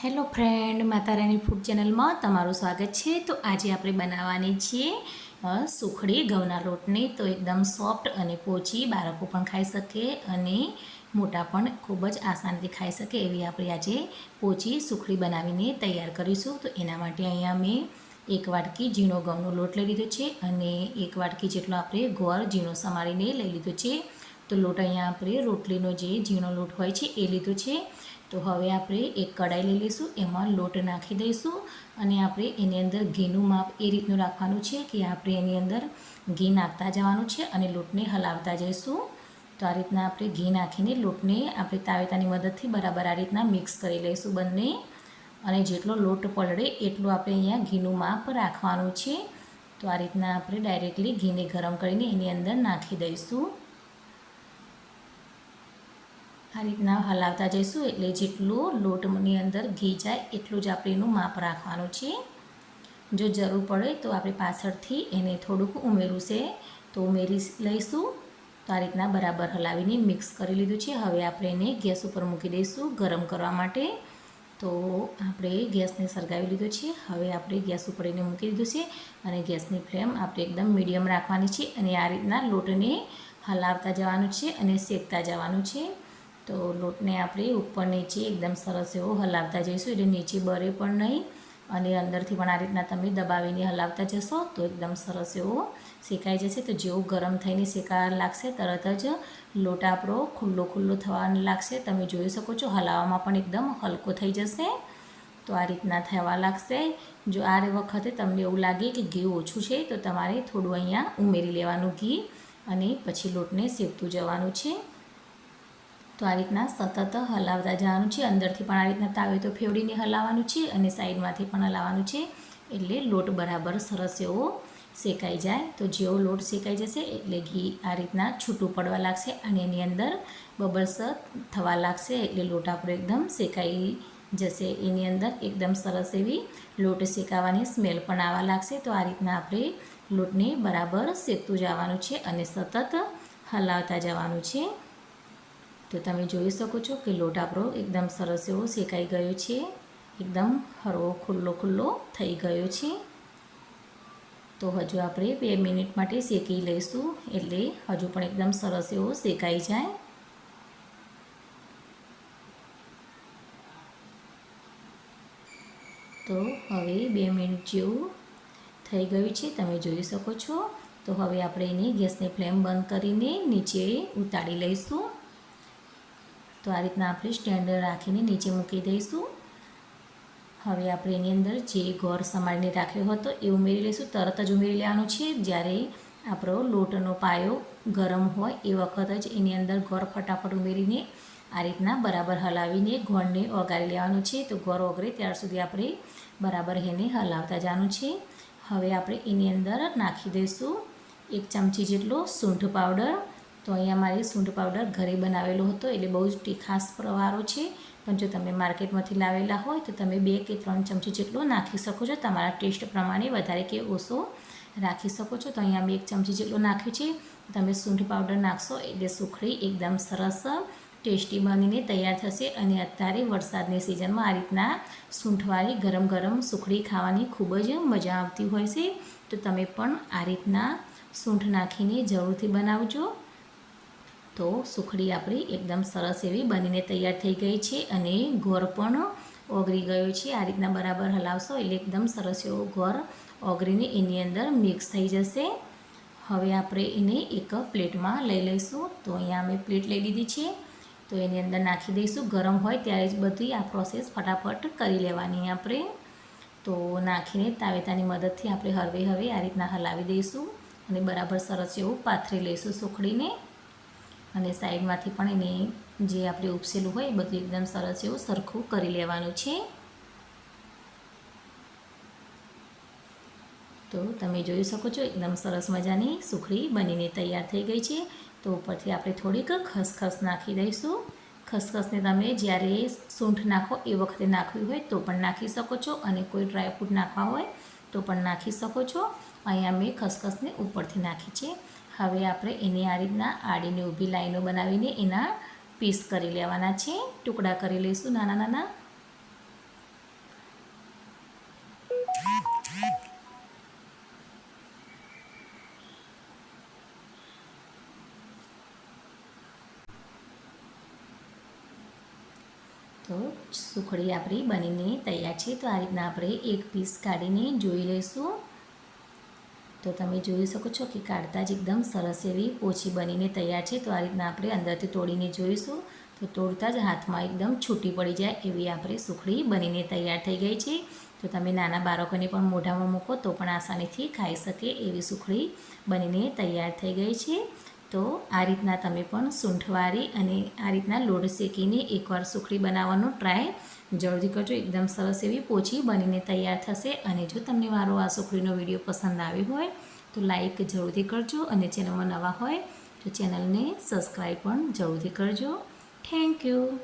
Hello friend માતારાની food ચેનલમાં તમારું સ્વાગત છે. તો આજે આપણે બનાવવાની છીએ સુખડી ઘઉંના લોટની. તો એકદમ સોફ્ટ અને પોચી, બાળકો પણ ખાઈ શકે અને મોટા પણ ખૂબ જ આસાનથી ખાઈ શકે એવી આપણે આજે પોચી સુખડી બનાવીને તૈયાર કરીશું. તો એના માટે અહીંયા મેં એક વાટકી ઝીણો ઘઉંનો લોટ લઈ લીધો છે અને એક વાટકી જેટલો આપણે ગોળ ઝીણો સમારીને લઈ લીધો છે. તો લોટ અહીંયા આપણે રોટલીનો જે ઝીણો લોટ હોય છે એ લીધો છે. તો હવે આપણે એક કઢાઈ લઈ લઈશું, એમાં લોટ નાખી દઈશું અને આપણે એની અંદર ઘીનું માપ એ રીતનું રાખવાનું છે કે આપણે એની અંદર ઘી નાખતા જવાનું છે અને લોટને હલાવતા જઈશું. તો આ રીતના આપણે ઘી નાખીને લોટને આપણે તાવેતાની મદદથી બરાબર આ રીતના મિક્સ કરી લઈશું બંને. અને જેટલો લોટ પલળે એટલું આપણે અહીંયા ઘીનું માપ રાખવાનું છે. તો આ રીતના આપણે ડાયરેક્ટલી ઘીને ગરમ કરીને એની અંદર નાખી દઈશું. આ રીતના હલાવતા જઈશું એટલે જેટલું લોટની અંદર ઘી જાય એટલું જ આપણે એનું માપ રાખવાનું છે. જો જરૂર પડે તો આપણે પાછળથી એને થોડુંક ઉમેરવું છે. તો ઉમેરી લઈશું. તો આ રીતના બરાબર હલાવીને મિક્સ કરી લીધું છે. હવે આપણે એને ગેસ ઉપર મૂકી દઈશું ગરમ કરવા માટે. તો આપણે ગેસને સળગાવી લીધો છે. હવે આપણે ગેસ ઉપર એને મૂકી દીધું છે અને ગેસની ફ્લેમ આપણે એકદમ મીડિયમ રાખવાની છે અને આ રીતના લોટને હલાવતા જવાનું છે અને શેકતા જવાનું છે. તો લોટને આપણે ઉપર નીચે એકદમ સરસ એવો હલાવતા જઈશું. એટલે નીચે બરે પણ નહીં, અને અંદરથી પણ આ રીતના તમે દબાવીને હલાવતા જશો તો એકદમ સરસ એવો શેકાઈ જશે. તો જેવું ગરમ થઈને શેકા લાગશે, તરત જ લોટ આપણો ખુલ્લો ખુલ્લો થવા લાગશે. તમે જોઈ શકો છો હલાવવામાં પણ એકદમ હલકો થઈ જશે. તો આ રીતના થવા લાગશે. જો આ વખતે તમને એવું લાગે કે ઘી ઓછું છે, તો તમારે થોડું અહીંયા ઉમેરી લેવાનું ઘી, અને પછી લોટને શેકતું જવાનું છે. તો આ રીતના સતત હલાવતા જવાનું છે. અંદરથી પણ આ રીતના તાવે તો ફેવડીને હલાવવાનું છે અને સાઈડમાંથી પણ હલાવવાનું છે. એટલે લોટ બરાબર સરસ એવો શેકાઈ જાય. તો જેવો લોટ શેકાઈ જશે એટલે ઘી આ રીતના છૂટું પડવા લાગશે અને એની અંદર બબલ્સ થવા લાગશે એટલે લોટ આપણો એકદમ શેકાઈ જશે. એની અંદર એકદમ સરસ એવી લોટ શેકાવાની સ્મેલ પણ આવવા લાગશે. તો આ રીતના આપણે લોટને બરાબર શેકતું જવાનું છે અને સતત હલાવતા જવાનું છે. તો તમે જોઈ શકો છો કે લોટ આપણો એકદમ સરસ એવો શેકાઈ ગયો છે. એકદમ હરવો ખુલ્લો ખુલ્લો થઈ ગયો છે. તો હજુ આપણે બે મિનિટ માટે શેકી લઈશું એટલે હજુ પણ એકદમ સરસ એવો શેકાઈ જાય. તો હવે બે મિનિટ જેવું થઈ ગયું છે, તમે જોઈ શકો છો. તો હવે આપણે એની ગેસની ફ્લેમ બંધ કરીને નીચે ઉતારી લઈશું. તો આ રીતના આપણે સ્ટેન્ડ રાખીને નીચે મૂકી દઈશું. હવે આપણે એની અંદર જે ગોળ સમારીને રાખ્યો હતો એ ઉમેરી લઈશું. તરત જ ઉમેરી લેવાનું છે. જ્યારે આપણો લોટનો પાયો ગરમ હોય એ વખત જ એની અંદર ગોળ ફટાફટ ઉમેરીને આ રીતના બરાબર હલાવીને ગોળને ઓગાળી લેવાનું છે. તો ગોળ ઓગળે ત્યાર સુધી આપણે બરાબર એને હલાવતા જવાનું છે. હવે આપણે એની અંદર નાખી દઈશું. એક ચમચી જેટલો સૂંઠ પાવડર તો અહીંયા મારે સૂંઠ પાવડર ઘરે બનાવેલો હતો, એટલે બહુ જ તીખાસ પ્રવારો છે. પણ જો તમે માર્કેટમાંથી લાવેલા હોય, તો તમે બે કે ત્રણ ચમચી જેટલો નાખી શકો છો. તમારા ટેસ્ટ પ્રમાણે વધારે કે ઓછો રાખી શકો છો. તો અહીંયા બે એક ચમચી જેટલો નાખ્યું છે. તમે સૂંઠ પાવડર નાખશો, એટલે સુખડી એકદમ સરસ ટેસ્ટી બનીને તૈયાર થશે. અને અત્યારે વરસાદની સિઝનમાં આ રીતના સૂંઠવાળી ગરમ ગરમ સુખડી ખાવાની ખૂબ જ મજા આવતી હોય છે. તો તમે પણ આ રીતના સૂંઠ નાખીને જરૂરથી બનાવજો. તો સુખડી આપણી એકદમ સરસ એવી બનીને તૈયાર થઈ ગઈ છે અને ઘોર પણ ઓગળી ગયો છે. આ રીતના બરાબર હલાવશો એટલે એકદમ સરસ એવો ઘોર ઓગળીને એની અંદર મિક્સ થઈ જશે. હવે આપણે એને એક પ્લેટમાં લઈ લઈશું. તો અહીંયા અમે પ્લેટ લઈ લીધી છે. તો એની અંદર નાખી દઈશું. ગરમ હોય ત્યારે જ બધી આ પ્રોસેસ ફટાફટ કરી લેવાની આપણે. તો નાખીને તાવેતાની મદદથી આપણે હળવે હવે આ રીતના હલાવી દઈશું અને બરાબર સરસ એવું પાથરી લઈશું સુખડીને. અને સાઈડમાંથી પણ એને જે આપણે ઉપસેલું હોય એ બધું એકદમ સરસ એવું સરખું કરી લેવાનું છે. તો તમે જોઈ શકો છો, એકદમ સરસ મજાની સુખડી બનીને તૈયાર થઈ ગઈ છે. તો ઉપરથી આપણે થોડીક ખસખસ નાખી દઈશું. ખસખસને તમે જ્યારે સૂંઠ નાખો એ વખતે નાખવી હોય તો પણ નાખી શકો છો અને કોઈ ડ્રાયફ્રૂટ નાખવા હોય તો પણ નાખી શકો છો. અહીંયા મેં ખસખસને ઉપરથી નાખી છે. હવે આપણે એને આ રીતના આડીને ઊભી લાઈનો બનાવીને એના પીસ કરી લેવાના છે. ટુકડા કરી લઈશું નાના નાના. તો સુખડી આપણી બનીને તૈયાર છે. તો આ રીતના આપણે એક પીસ કાઢીને જોઈ લઈશું. તો તમે જોઈ શકો છો કે કાઢતા જ એકદમ સરસ એવી પોચી બનીને તૈયાર છે. તો આ રીતના આપણે અંદરથી તોડીને જોઈશું. તો તોડતા જ હાથમાં એકદમ છૂટી પડી જાય એવી આપણે સુખડી બનીને તૈયાર થઈ ગઈ છે. તો તમે નાના બાળકોને પણ મોઢામાં મૂકો તો પણ આસાનીથી ખાઈ શકે એવી સુખડી બનીને તૈયાર થઈ ગઈ છે. તો આ રીતના તમે પણ સૂંઠવારી અને આ રીતના લોડ શેકીને એકવાર સુખડી બનાવવાનો ટ્રાય જલ્દી કરજો, એકદમ સરસ એવી પોચી બનીને તૈયાર થશે. અને જો તમને મારો આ સુખડીનો વીડિયો પસંદ આવ્યો હોય, તો લાઈક જરૂરથી કરજો અને ચેનલમાં નવા હોય, તો ચેનલને સબસ્ક્રાઈબ પણ જરૂરથી કરજો. Thank you.